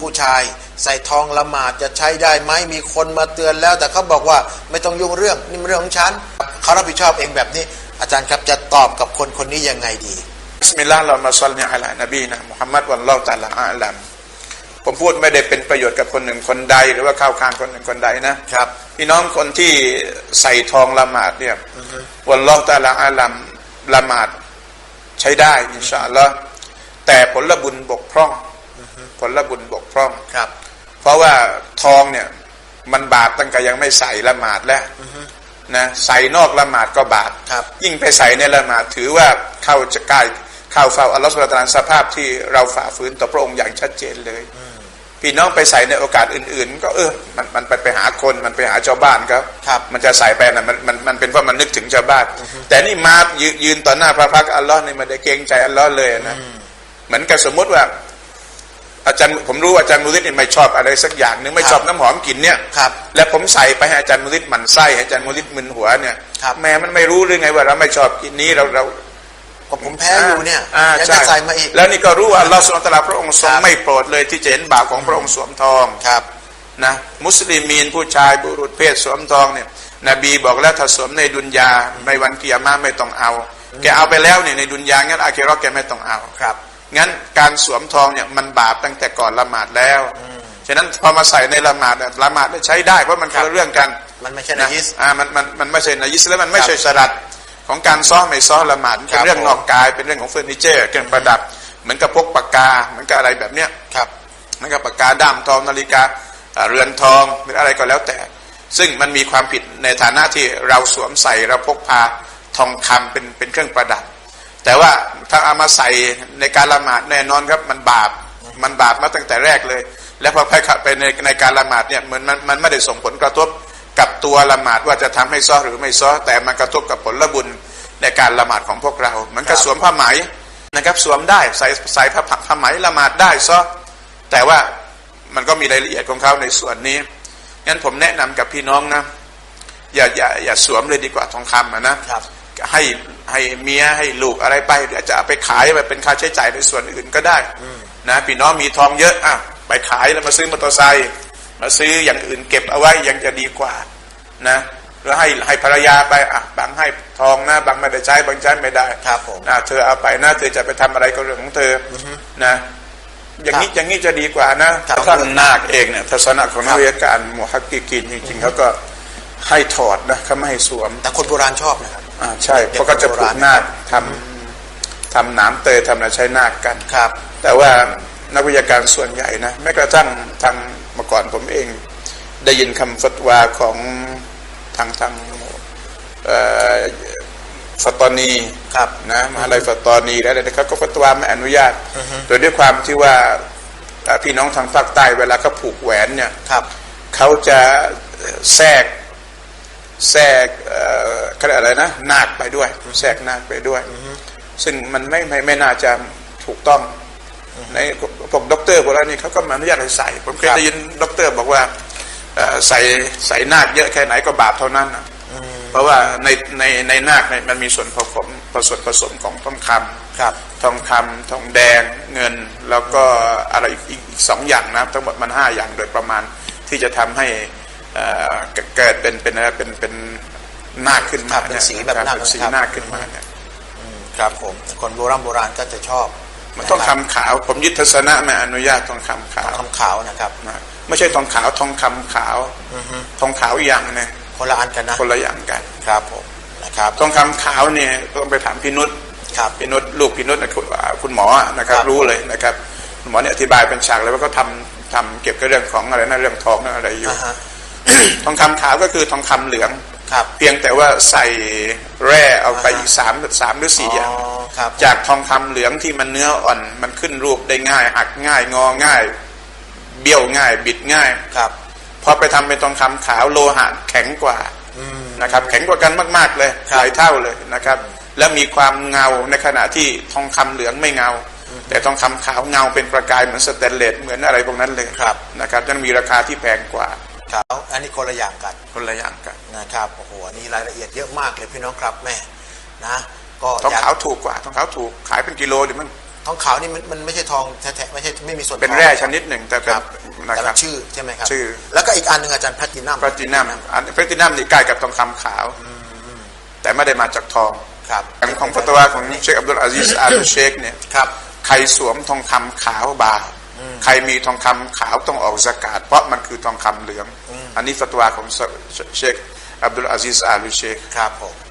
ผู้ชายใส่ทองละหมาดจะใช้ได้ไหมมีคนมาเตือนแล้ว แต่เขาบอกว่าไม่ต้องยุ่งเรื่องนี่มันเรื่องของฉันเขารับผิดชอบเองแบบนี้ อาจารย์ครับจะตอบกับคนคนนี้ยังไงดีบิสมิลลาห์เรามาซัลลิอะลานบีนะมุฮัมมัดวันลอฮ์ตะอาลาอาลัมผมพูดไม่ได้เป็นประโยชน์กับคนหนึ่งคนใด หรือว่าเข้าข้างคนหนึ่งคนใดนะครับพี่น้องคนที่ใส่ทองละหมาดเนี่ยวันลอฮ์ตะอาลาอาลัมละหมาดใช้ได้อินชาอัลลอฮ์แต่ผลบุญบกพร่อง ผลบุญบกพร่องครับ เพราะว่าทองเนี่ย มันบาปตั้งแต่ยังไม่ใส่ละหมาดแล้วนะใส่นอกละหมาดก็บาปครับยิ่งไปใส่ในละหมาดถือว่าเข้าจะใกล้เข้าเฝ้าอัลลอฮฺสุลตานสภาพที่เราฝ่าฝืนต่อพระองค์อย่างชัดเจนเลยพี่น้องไปใส่ในโอกาสอื่น ๆ ก็เออ มันมันไปไปหาคนมันไปหาชาวบ้านครับครับมันจะใส่ไปนะมันมันมันเป็นเพราะมันนึกถึงชาวบ้าน แต่นี่มายืนยืนต่อหน้าพระพักตร์อัลลอฮ์นี่ไมันได้เกรงใจอัลลอฮ์เลยนะเหมือนกับสมมติว่า อาจารย์ผมรู้ว่าอาจารย์มุลิดนี่ไม่ชอบอะไรสักอย่างหนึ่งไม่ชอบน้ำหอมกลิ่นเนี่ยครับแล้วผมใส่ไปให้อาจารย์มุลิดหมันไส้ให้อาจารย์มุลิดมึนหัวเนี่ยครับแม่มันไม่รู้หรือไงว่าเราไม่ชอบกลิ่นนี้เราเราก็ผมแพ้อยู่เนี่ยอ่ายังใช่จะใส่มาอีกแล้วนี่ก็รู้ว่าอัลลอฮฺสุลตาราพระองค์ทรงครับไม่โปรดเลยที่จะเห็นบาปของพระองค์สวมทองครับนะมุสลิมีนผู้ชายบุรุษเพศสวมทองเนี่ยนบีบอกแล้วถ้าสวมในดุนยาในวันกิยามะห์ไม่ต้องเอา แกเอาไปแล้วเนี่ยในดุนยางั้นอาเคเราะห์แกไม่ต้องเอาครับ งั้นการสวมทองเนี่ยมันบาปตั้งแต่ก่อนละหมาดแล้วฉะนั้นพอมาใส่ในละหมาดเนี่ยละหมาดเนี่ยใช้ได้เพราะมันคนละเรื่องกัน มันไม่ใช่นะนายิสอ่ามันมันมันไม่ใช่นายิสแล้วมันไม่ครับใช่สลัดของการซ้อไม่ซ้อละหมาดครัเป็นบเรื่องนอกกายเป็นเรื่องของเฟอร์นิเจอร์เครื่องประดับ เหมือนกับพกปากกาเหมือนกับอะไรแบบเนี้ยครับเหมือนกับปากกาด้ามทองนาฬิกาอ่าเรือนทองหรืออะไรก็แล้วแต่ ซึ่งมันมีความผิดในฐานะที่เราสวมใส่เราพกพาทองคำเป็นเป็นเครื่องประดับ แต่ว่าถ้าเอามาใส่ในการละหมาดแน่นอนครับมันบาปมันบาปมาตั้งแต่แรกเลย แล้วพอไปขับไปในในการละหมาดเนี่ยเหมือนมันมันไม่ได้ส่งผลกระทบกับตัวละหมาดว่าจะทำให้ซ้อหรือไม่ซ้อแต่มันกระทบกับผลบุญในการละหมาดของพวกเราเหมือนกับครับสวมผ้าไหมนะครับสวมได้ใส่ใส่ผ้าผ้าไหมละหมาดได้ซ้อแต่ว่ามันก็มีรายละเอียดของเขาในส่วนนี้งั้นผมแนะนำกับพี่น้องนะอย่าอย่าอย่าสวมเลยดีกว่าทองคำอะนะครับให้ ให้เมียให้ลูกอะไรไปเดี๋ยวจะเอาไปขายไปเป็นค่าใช้จ่ายในส่วนอื่นก็ได้นะพี่น้องมีทองเยอะอะไปขายแล้วมาซื้อมอเตอร์ไซค์มาซื้ออย่างอื่นเก็บเอาไว้ยังจะดีกว่านะแล้วให้ให้ภรรยาไปอะบางให้ทองนะบางไม่ได้ใช้บางใช้ไม่ได้ครับผมนะเธอเอาไปนะเธอจะไปทำอะไรก็เรื่องของเธออนะอย่างนี้ครับอย่างนี้จะดีกว่านะครับท่านนาคเองเนี่ยทัศนะของนักวิทยาการมุฮักกิกินจริงๆเขาก็ให้ถอดนะเขาไม่ให้สวม แต่คนโบราณชอบนะครับ อ่าใช่เพราะก็จะผูกนาคทำทำหนามเตยทำอะไรใช้นาคกันครับ แต่ว่านักวิทยาการส่วนใหญ่นะแม้กระทั่งทางเมื่อก่อนผมเอง ได้ยินคำฟัตวาของทางทางเอ่อฟัตตอนีครับนะมหาลัยฟัตตอนีแล้วอะไรนะครับก็ฟัตวาไม่อนุญาต โดยด้วยความที่ว่าอ่าพี่น้องทางภาคใต้เวลาเขาผูกแหวนเนี่ยครับเขาจะแทรก แทรกเอ่อเขาเรียกอะไรนะนาคไปด้วย แทรกนาคไปด้วย ซึ่งมันไม่ไม่ไม่น่าจะถูกต้อง ในพวกด็อกเตอร์พวกเรานี่เขาก็มาอนุญาตให้ใส่ ผมเคยครับได้ยินด็อกเตอร์บอกว่าเอ่อใส่ใส่นาคเยอะแค่ไหนก็บาปเท่านั้นน่ะเพราะว่าในในในนาคเนี่ยมันมีส่วนผสมผสมผสมของทองคำครับ ทองคำทองแดงเงิน แล้วก็อะไรอีกอีกอีกสองอย่างนะทั้งหมดมันห้าอย่างโดยประมาณที่จะทำให้ เอ่อเกิดเกิดเป็นเป็นอะไรเป็นเป็นนาคขึ้นครัมาบเป็นยสีแบบนาคเป็นสีครับนาคขึ้นมาเนี่ยครับผมคนโบราณโบราณก็จะชอบ มันต้องคำขาว ผมยึดทัศนะไม่อนุญาตทองคำขาวคำขาวนะครับนะไม่ใช่ทองขาวทองคำขาวทองขาวอีกอย่างเนี่ยคนละอันกันนะคนละอย่างกันครับผมนะครับทองคำขาวเนี่ยต้องไปถามพี่นุชครับพี่นุชลูกพี่นุชนะคุณอ่าคุณหมอนะครับครับ รู้เลยนะครับ คุณหมอเนี่ยอธิบายเป็นฉากเลยว่าก็ทำทำเก็บกับเรื่องของอะไรนะเรื่องทองเรื่องอะไรอยู่อ่าฮะ ทองคำขาวก็คือทองคำเหลืองครับ เพียงแต่ว่าใส่แร่เอาไปอีกสามสามหรือสี่อย่างอ๋อครับจากทองคำเหลืองที่มันเนื้ออ่อนมันขึ้นรูปได้ง่าย หักง่ายงอง่าย เบี้ยวง่าย บิดง่ายครับพอไปทำเป็นทองคำขาวโลหะแข็งกว่านะครับ แข็งกว่ากันมากๆเลยครับหลายเท่าเลยนะครับ แล้วมีความเงาในขณะที่ทองคำเหลืองไม่เงา แต่ทองคำขาวเงาเป็นประกายเหมือนสแตนเลสเหมือนอะไรพวกนั้นเลยครับนะครับยังมีราคาที่แพงกว่า ขาวอันนี้คนละอย่างกันคนละอย่างกันนะครับโอ้โหอันนี้รายละเอียดเยอะมากเลยพี่น้องครับแม่นะ ก็ทองอยากขาวถูกกว่าทองขาวถูกขายเป็นกิโลเดี๋ยวมันทองขาวนี่มันมันไม่ใช่ทองแท้ๆไม่ใช่ไม่มีส่วนเป็นทองแร่ชนิดหนึ่งแต่คเป็นรับนะแต่ครัมับนชื่อใช่ไหมครับชื่อ แล้วก็อีกอันหนึ่งอาจารย์แพลตินัมแพลตินัมอันแพลตินัมนี่ใกล้กับทองคำขาวแต่ไม่ได้มาจากทองครับอันของฟัตวาของเชคอับดุลอาซิซอาลุเชคเนี่ยครับใครสวมทองคำขาวบาป ใครมีทองคำขาวต้องออกสกาดเพราะมันคือทองคำเหลือง อันนี้ฟัตวาของเชคอับดุลอาซิซอาลุเชคครับผม